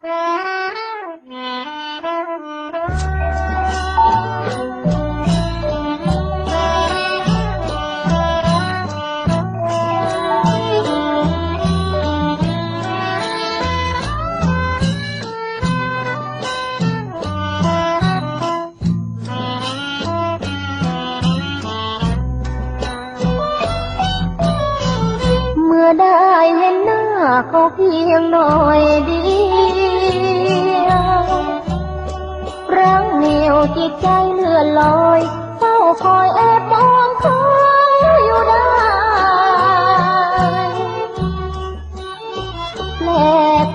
เมื่อได้เห็นห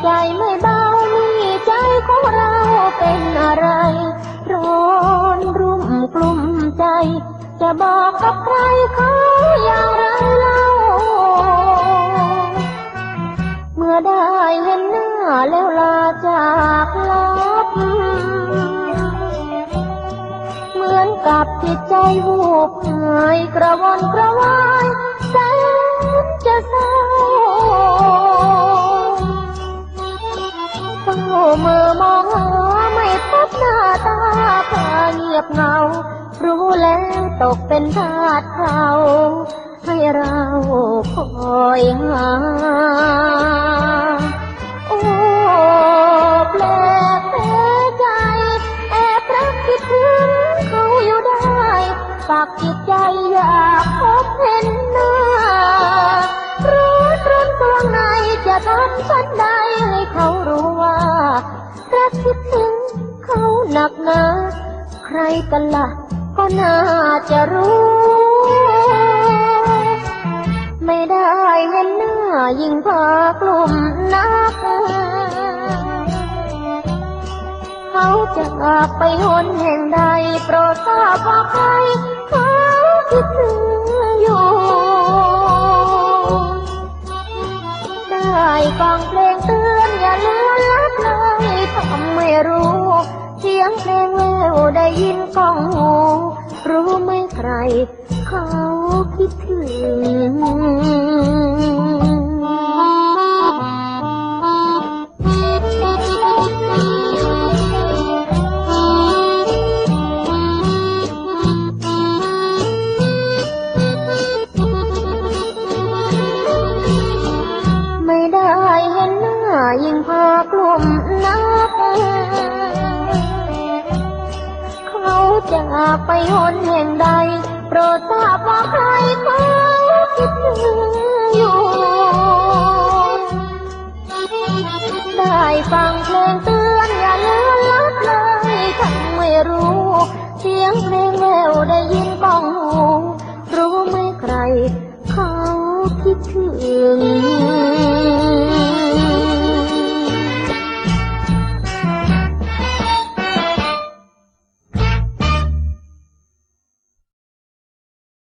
ใจไม่เบานี่ใจของเราเป็นอะไร ร้อนรุ่มกลุ่มใจ จะบอกกับใครเขาอย่างไรเล่า เมื่อได้เห็นหน้าแล้วลาจากลับ เหมือนกับจิตใจวูบหายกระวนกระวาย อมองหาไม่พบหน้าตาพาเงียบเงา รู้แล้วตกเป็นทาสเขาให้เราคอยหา โอ้แปลกแปลใจ แอบรักคิดถึงเขาอยู่ได้ฝากจิตใจอยากพบเห็นหน้ารู้ตรนตัวในจะทำสันใด คิดถึงเขาหนักหนา ใครกันล่ะ ก็น่าจะรู้ ไม่ได้เห็นหน้ายิ่งพากลุ่มนัก เขาจะไปหนแห่งใด โปรดทราบว่าใคร ยงเพลงแววได้ยินก้องหูรู้ไหมใคร เขาคิดถึง จากไปหนแห่งใด โปรดทราบว่าใครเขาคิดถึงอยู่ ได้ฟังเพลงเตือนอย่าเลือนลับเลยทั้งไม่รู้ เสียงเพลงแววได้ยินก้องหู รู้ไหมใครเขาคิดถึง